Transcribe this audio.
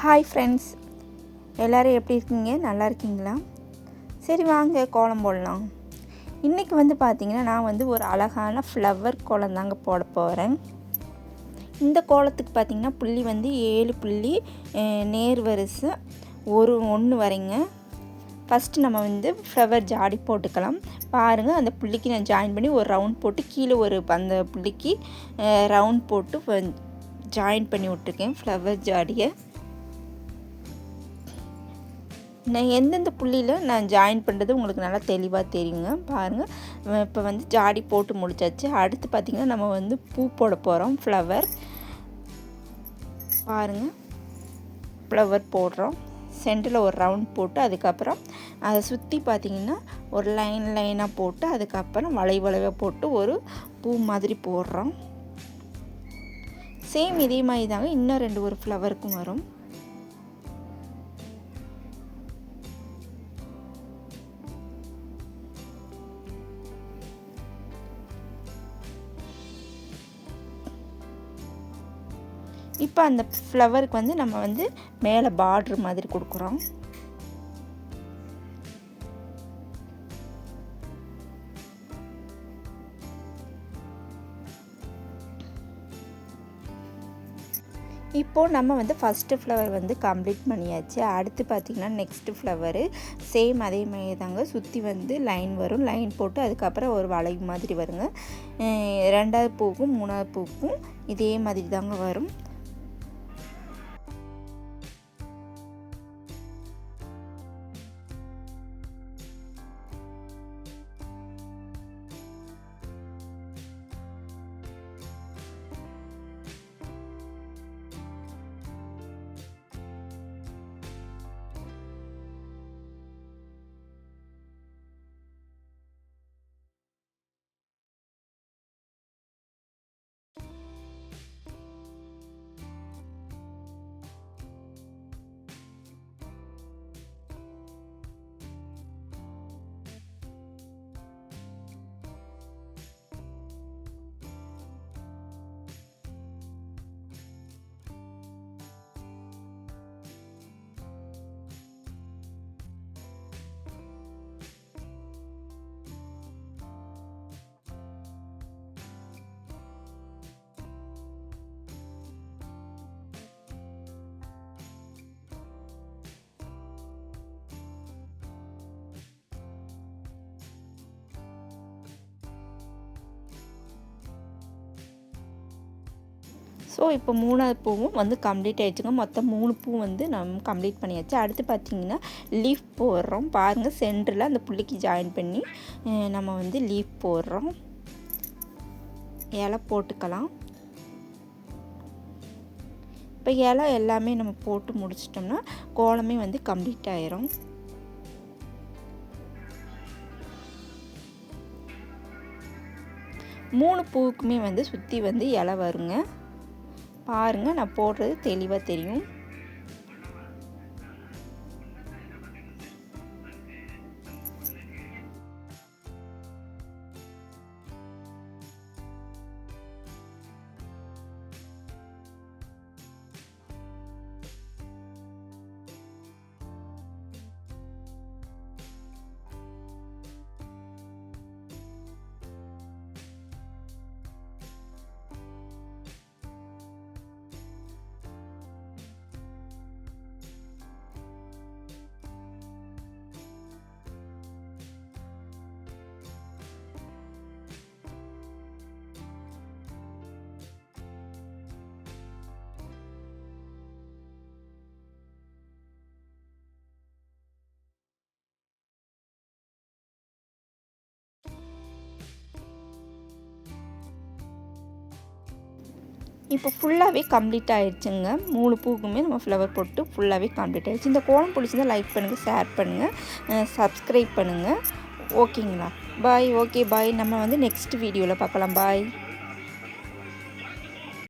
Hi friends எல்லோரும் எப்படி இருக்கீங்க? நல்லா இருக்கீங்களா? சரி வாங்க கோலம் போடலாம். இன்றைக்கி வந்து பார்த்திங்கன்னா நான் வந்து ஒரு அழகான ஃப்ளவர் கோலம் தாங்க போட போகிறேன் இந்த கோலத்துக்கு பார்த்திங்கன்னா புள்ளி வந்து ஏழு புள்ளி நேர் வரிசை ஒரு ஒன்று வரைங்க. ஃபஸ்ட்டு நம்ம வந்து ஃப்ளவர் ஜாடி போட்டுக்கலாம். பாருங்கள் அந்த புள்ளிக்கு நான் ஜாயின் பண்ணி ஒரு ரவுண்ட் போட்டு கீழே ஒரு அந்த புள்ளிக்கு ரவுண்ட் போட்டு ஜாயின் பண்ணி விட்ருக்கேன் ஃப்ளவர் ஜாடியை. நான் எந்தெந்த புள்ளியில் நான் ஜாயின் பண்ணுறது உங்களுக்கு நல்லா தெளிவாக தெரியுங்க. பாருங்கள் இப்போ வந்து ஜாடி போட்டு முடிச்சாச்சு. அடுத்து பார்த்திங்கன்னா நம்ம வந்து பூ போட போகிறோம் ஃப்ளவர் பாருங்கள் ஃப்ளவர் போடுறோம். சென்டரில் ஒரு ரவுண்ட் போட்டு அதுக்கப்புறம் அதை சுற்றி பார்த்திங்கன்னா ஒரு லைன் லைனாக போட்டு அதுக்கப்புறம் வளை வளைவாக போட்டு ஒரு பூ மாதிரி போடுறோம். சேம் இதே மாதிரி தாங்க இன்னும் ரெண்டு ஒரு ஃப்ளவருக்கும் வரும். இப்போ அந்த ஃப்ளவருக்கு வந்து நம்ம வந்து மேலே பார்ட்ரு மாதிரி கொடுக்குறோம். இப்போது நம்ம வந்து ஃபஸ்ட்டு ஃப்ளவர் வந்து கம்ப்ளீட் பண்ணியாச்சு. அடுத்து பார்த்திங்கன்னா நெக்ஸ்ட்டு ஃப்ளவரு சேம் அதே மாதிரி தாங்க. சுற்றி வந்து லைன் வரும். லைன் போட்டு அதுக்கப்புறம் ஒரு வளைவு மாதிரி வருங்க. ரெண்டாவது பூக்கும் மூணாவது பூக்கும் இதே மாதிரி தாங்க வரும். ஸோ இப்போ மூணாவது பூவும் வந்து கம்ப்ளீட் ஆகிடுச்சுங்க மொத்தம் மூணு பூ வந்து நம்ம கம்ப்ளீட் பண்ணியாச்சு. அடுத்து பார்த்திங்கன்னா லீஃப் போடுறோம். பாருங்கள் சென்டரில் அந்த புள்ளிக்கு ஜாயின் பண்ணி நம்ம வந்து லீஃப் போடுறோம். இலை போட்டுக்கலாம். இப்போ இலை எல்லாமே நம்ம போட்டு முடிச்சிட்டோம்னா கோலமே வந்து கம்ப்ளீட் ஆயிரும். மூணு பூவுக்குமே வந்து சுற்றி வந்து இலை வருங்க. பாருங்கள் நான் போடுறது தெளிவாக தெரியும். இப்போ ஃபுல்லாகவே கம்ப்ளீட் ஆகிடுச்சுங்க மூணு பூக்குமே நம்ம ஃப்ளவர் போட்டு ஃபுல்லாகவே கம்ப்ளீட் ஆகிடுச்சு இந்த கோலம் பிடிச்சிருந்தால் லைக் பண்ணுங்கள் ஷேர் பண்ணுங்கள் சப்ஸ்கிரைப் பண்ணுங்கள் ஓகேங்களா பாய் ஓகே பாய் நம்ம வந்து நெக்ஸ்ட் வீடியோவில் பார்க்கலாம். பாய்